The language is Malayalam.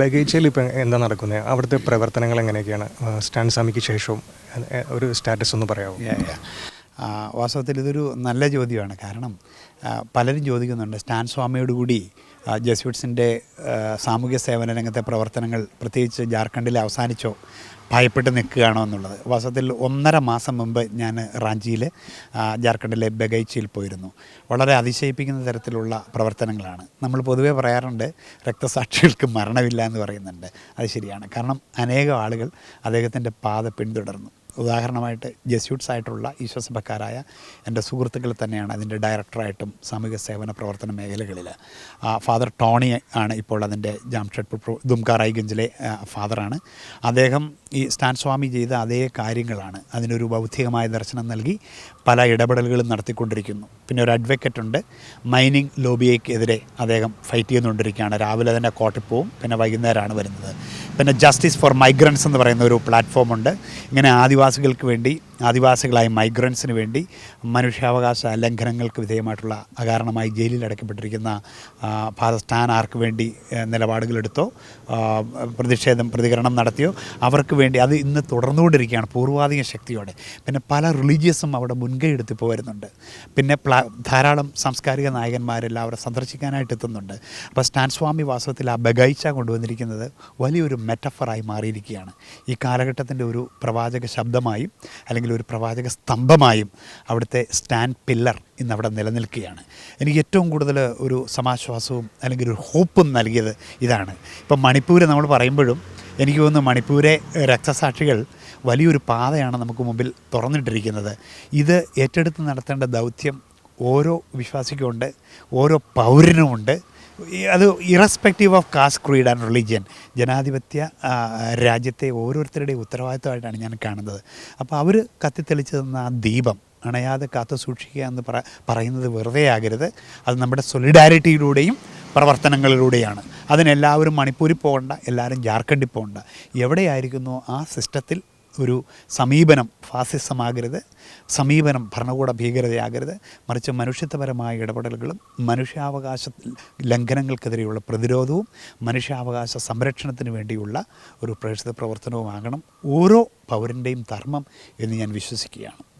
ബഗേച്ചയിൽ ഇപ്പം എന്താ നടക്കുന്നത്? അവിടുത്തെ പ്രവർത്തനങ്ങൾ എങ്ങനെയൊക്കെയാണ്? സ്റ്റാൻ സ്വാമിക്ക് ശേഷവും ഒരു സ്റ്റാറ്റസ് ഒന്ന് പറയാമോ. വാസ്തവത്തിൽ ഇതൊരു നല്ല ചോദ്യമാണ്. കാരണം പലരും ചോദിക്കുന്നുണ്ട് സ്റ്റാൻ സ്വാമിയോടുകൂടി ജസ്യൂട്ട്സിന്റെ സാമൂഹ്യ സേവന രംഗത്തെ പ്രവർത്തനങ്ങൾ പ്രത്യേകിച്ച് ജാർഖണ്ഡിൽ അവസാനിച്ചോ ഭയപ്പെട്ട് നിൽക്കുകയാണോ എന്നുള്ളത്. വാസ്തവത്തിൽ ഒന്നര മാസം മുമ്പ് ഞാൻ റാഞ്ചിയിൽ ജാർഖണ്ഡിലെ ബഗൈച്ചിയിൽ പോയിരുന്നു. വളരെ അതിശയിപ്പിക്കുന്ന തരത്തിലുള്ള പ്രവർത്തനങ്ങളാണ്. നമ്മൾ പൊതുവെ പറയാറുണ്ട് രക്തസാക്ഷികൾക്ക് മരണമില്ല എന്ന് പറയുന്നുണ്ട്. അത് ശരിയാണ്. കാരണം അനേകം ആളുകൾ അദ്ദേഹത്തിന്റെ പാത പിന്തുടർന്നു. ഉദാഹരണമായിട്ട് ജെസ്യൂട്ട്സ് ആയിട്ടുള്ള ഈശ്വസഭക്കാരായ എന്റെ സുഹൃത്തുക്കൾ തന്നെയാണ് അതിന്റെ ഡയറക്ടറായിട്ടും സാമൂഹിക സേവന പ്രവർത്തന മേഖലകളിൽ. ഫാദർ ടോണി ആണ് ഇപ്പോൾ അതിന്റെ ജാംഷഡ്പൂർ ദുംകാറായിഗഞ്ചിലെ ഫാദറാണ്. അദ്ദേഹം ഈ സ്റ്റാൻ സ്വാമി ചെയ്ത അതേ കാര്യങ്ങളാണ് അതിനൊരു ബൗദ്ധികമായ ദർശനം നൽകി പല ഇടപെടലുകളും നടത്തിക്കൊണ്ടിരിക്കുന്നു. പിന്നെ ഒരു അഡ്വക്കേറ്റ് ഉണ്ട് മൈനിങ് ലോബിയയ്ക്കെതിരെ അദ്ദേഹം ഫൈറ്റ് ചെയ്തുകൊണ്ടിരിക്കുകയാണ് രാവിലെ തന്നെ കോട്ടിൽ പോവും പിന്നെ വൈകുന്നേരമാണ് വരുന്നത്. പിന്നെ ജസ്റ്റിസ് ഫോർ മൈഗ്രൻസ് എന്ന് പറയുന്ന ഒരു പ്ലാറ്റ്ഫോം ഉണ്ട്. ഇങ്ങനെ ആദിവാസികൾക്ക് വേണ്ടി ആദിവാസികളായ മൈഗ്രൻസിന് വേണ്ടി മനുഷ്യാവകാശ ലംഘനങ്ങൾക്ക് വിധേയമായിട്ടുള്ള അകാരണമായി ജയിലിൽ അടയ്ക്കപ്പെട്ടിരിക്കുന്ന സ്റ്റാൻ ആർക്ക് വേണ്ടി നിലപാടുകളെടുത്തോ പ്രതിഷേധം പ്രതികരണം നടത്തിയോ അവർക്ക് വേണ്ടി അത് ഇന്ന് തുടർന്നുകൊണ്ടിരിക്കുകയാണ് പൂർവാധിക ശക്തിയോടെ. പിന്നെ പല റിലീജിയസും അവിടെ മുൻകൈ എടുത്ത് ഇപ്പോൾ വരുന്നുണ്ട്. പിന്നെ പ്ലാ ധാരാളം സാംസ്കാരിക നായകന്മാരെല്ലാം അവരെ സന്ദർശിക്കാനായിട്ട് എത്തുന്നുണ്ട്. അപ്പോൾ സ്റ്റാൻ സ്വാമി വാസ്തവത്തിൽ ആ ബഗൈച്ച കൊണ്ടുവന്നിരിക്കുന്നത് വലിയൊരു മെറ്റഫറായി മാറിയിരിക്കുകയാണ്. ഈ കാലഘട്ടത്തിന്റെ ഒരു പ്രവാചക ശബ്ദമായും അല്ലെങ്കിൽ ഒരു പ്രവാചക സ്തംഭമായും അവിടുത്തെ സ്റ്റാൻഡ് പില്ലർ ഇന്നവിടെ നിലനിൽക്കുകയാണ്. എനിക്ക് ഏറ്റവും കൂടുതൽ ഒരു സമാശ്വാസവും അല്ലെങ്കിൽ ഒരു ഹോപ്പും നൽകിയത് ഇതാണ്. ഇപ്പം മണിപ്പൂർ നമ്മൾ പറയുമ്പോഴും എനിക്ക് തോന്നുന്നു മണിപ്പൂരെ രക്തസാക്ഷികൾ വലിയൊരു പാതയാണ് നമുക്ക് മുമ്പിൽ തുറന്നിട്ടിരിക്കുന്നത്. ഇത് ഏറ്റെടുത്ത് നടത്തേണ്ട ദൗത്യം ഓരോ വിശ്വാസിക്കുമുണ്ട് ഓരോ പൗരനുമുണ്ട്. അത് irrespective of caste creed and religion ജനാധിപത്യ രാജ്യത്തെ ഓരോരുത്തരുടെയും ഉത്തരവാദിത്തമായിട്ടാണ് ഞാൻ കാണുന്നത്. അപ്പോൾ അവർ കത്തിത്തെളിച്ച് തന്ന ആ ദീപം അണയാതെ കാത്തു സൂക്ഷിക്കുക എന്ന് പറ പറയുന്നത് വെറുതെ ആകരുത്. അത് നമ്മുടെ സൊളിഡാരിറ്റിയിലൂടെയും പ്രവർത്തനങ്ങളിലൂടെയാണ്. അതിനെല്ലാവരും മണിപ്പൂരിൽ പോകണ്ട എല്ലാവരും ജാർഖണ്ഡിൽ പോകണ്ട. എവിടെയായിരിക്കുന്നു ആ സിസ്റ്റത്തിൽ ഒരു സമീപനം ഫാസിസമാകരുത് സമീപനം ഭരണകൂട ഭീകരതയാകരുത്. മറിച്ച് മനുഷ്യത്വപരമായ ഇടപെടലുകളും മനുഷ്യാവകാശ ലംഘനങ്ങൾക്കെതിരെയുള്ള പ്രതിരോധവും മനുഷ്യാവകാശ സംരക്ഷണത്തിന് വേണ്ടിയുള്ള ഒരു പ്രേക്ഷിത പ്രവർത്തനവുമാകണം. ഓരോ പൗരന്റെയും ധർമ്മം എന്ന് ഞാൻ വിശ്വസിക്കുകയാണ്.